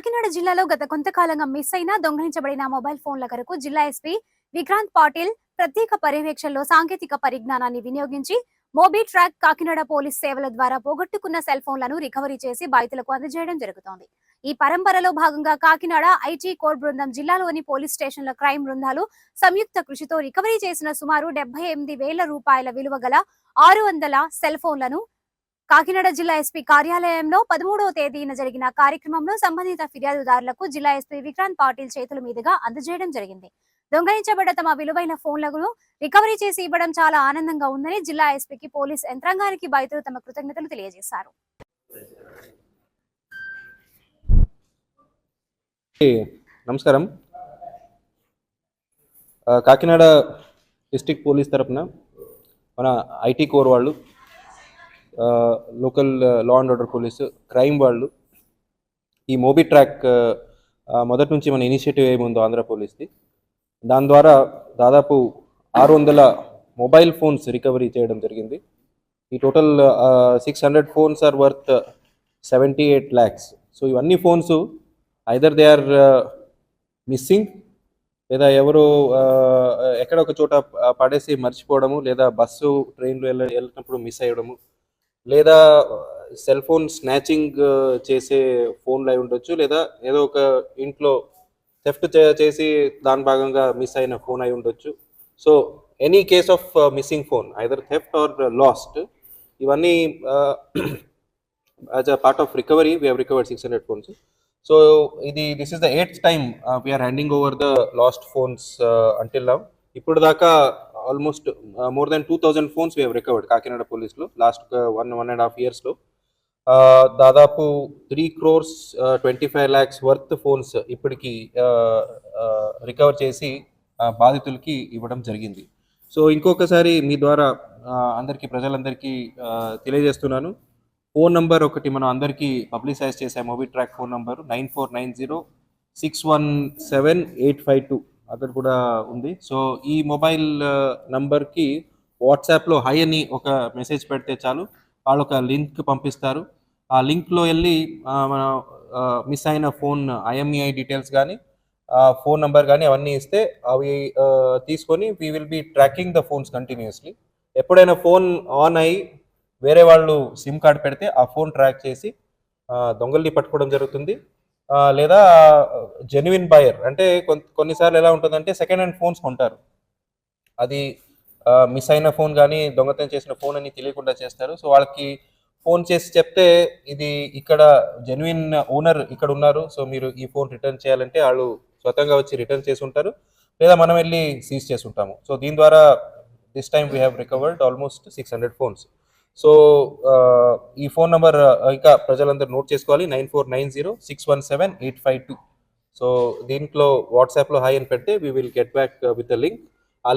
కాకినాడ జిల్లాలో గత కొంతకాలంగా మిస్ అయిన దొంగిలించబడిన మొబైల్ ఫోన్ల కొరకు జిల్లా ఎస్పీ విక్రాంత్ పాటిల్ ప్రత్యేక పర్యవేక్షణలో సాంకేతిక పరిజ్ఞానాన్ని వినియోగించి మోబీ ట్రాక్ కాకినాడ పోలీస్ సేవల ద్వారా పోగొట్టుకున్న సెల్ ఫోన్లను రికవరీ చేసి బాధితులకు అందజేయడం జరుగుతోంది. ఈ పరంపరలో భాగంగా కాకినాడ ఐటీ కోర్ బృందం జిల్లాలోని పోలీస్ స్టేషన్ల క్రైమ్ బృందాలు సంయుక్త కృషితో రికవరీ చేసిన సుమారు డెబ్బై ఎనిమిది వేల రూపాయల విలువ గల ఆరు వందల సెల్ ఫోన్లను కాకినాడ జిల్లా ఎస్పీ కార్యాలయంలో పదమూడవ తేదీన జరిగిన కార్యక్రమంలో సంబంధిత ఫిర్యాదుదారులకు జిల్లా ఎస్పీ విక్రాంత్ పాటిల్ చేతుల మీదుగా అందజేయడం జరిగింది. దొంగలించబడ్డ తమ విలువైన ఫోన్లను రికవరీ చేసి ఇవ్వడం చాలా ఆనందంగా ఉందని జిల్లా ఎస్పీకి పోలీస్ యంత్రాంగానికి బాధితులు తమ కృతజ్ఞతలు తెలియజేశారు. నమస్కారం. కాకినాడ డిస్ట్రిక్ట్ పోలీస్ తరపున మన ఐటీ కోర్ వాళ్ళు local law and order police crime వాళ్ళు ఈ మోబీ ట్రాక్ మొదటి నుంచి మన ఇనిషియేటివ్ ఏముందో ఆంధ్ర పోలీస్ది. దాని ద్వారా దాదాపు ఆరు వందల మొబైల్ ఫోన్స్ రికవరీ చేయడం జరిగింది. ఈ total six hundred phones are worth seventy eight lakhs. So ఇవన్నీ phones either they are missing లేదా ఎవరు ఎక్కడ ఒక చోట పడేసి మర్చిపోవడము లేదా బస్సు ట్రైన్లో వెళ్ళ వెళ్ళినప్పుడు మిస్ అయ్యడము లేదా సెల్ ఫోన్ స్నాచింగ్ చేసే ఫోన్లు అయి ఉండొచ్చు లేదా ఏదో ఒక ఇంట్లో థెఫ్ట్ చేసి దాని భాగంగా మిస్ అయిన ఫోన్ అయి ఉండొచ్చు. So any case of missing phone either theft or lost ఇవన్నీ as a part of recovery we have recovered six hundred phones. So ఇది this is the eighth time we are handing over the lost phones until now ఇప్పుడు దాకా almost more than two thousand phones we have recovered Kakinada పోలీస్లో last one one and half ఇయర్స్లో దాదాపు three crores twenty five lakhs worth phones ఇప్పటికీ recover చేసి బాధితులకి ఇవ్వడం జరిగింది. So ఇంకొకసారి మీ ద్వారా అందరికీ ప్రజలందరికీ తెలియజేస్తున్నాను. ఫోన్ నంబర్ ఒకటి మనం అందరికీ పబ్లిసైజ్ చేసే movie track phone number nine four nine zero six one seven eight five two. అక్కడ కూడా ఉంది. సో ఈ మొబైల్ నంబర్కి వాట్సాప్లో హై అని ఒక మెసేజ్ పెడితే చాలు. వాళ్ళు ఒక లింక్ పంపిస్తారు. ఆ లింక్లో వెళ్ళి మన మిస్ అయిన ఫోన్ ఐఎంఈఐ డీటెయిల్స్ కానీ ఫోన్ నెంబర్ కానీ అవన్నీ ఇస్తే అవి తీసుకొని we will be tracking the phones continuously ఎప్పుడైనా ఫోన్ ఆన్ అయ్యి వేరే వాళ్ళు సిమ్ కార్డ్ పెడితే ఆ ఫోన్ ట్రాక్ చేసి దొంగల్ని పట్టుకోవడం జరుగుతుంది. లేదా జెన్యున్ బయర్ అంటే కొన్నిసార్లు ఎలా ఉంటుందంటే సెకండ్ హ్యాండ్ ఫోన్స్ కొంటారు. అది మిస్ అయిన ఫోన్ కానీ దొంగతనం చేసిన ఫోన్ అని తెలియకుండా చేస్తారు. సో వాళ్ళకి ఫోన్ చేసి చెప్తే ఇది ఇక్కడ జెన్యున్ ఓనర్ ఇక్కడ ఉన్నారు. సో మీరు ఈ ఫోన్ రిటర్న్ చేయాలంటే వాళ్ళు స్వతంగా వచ్చి రిటర్న్ చేసి ఉంటారు. లేదా మనం వెళ్ళి సీజ్ చేసి ఉంటాము. సో దీని ద్వారా this time we have recovered almost six hundred phones so ఈ ఫోన్ నెంబర్ ఇంకా ప్రజలందరూ నోట్ చేసుకోవాలి. Nine four nine zero six one seven eight five two. So దీంట్లో వాట్సాప్లో హాయ్ అని పెడితే we will get back with the link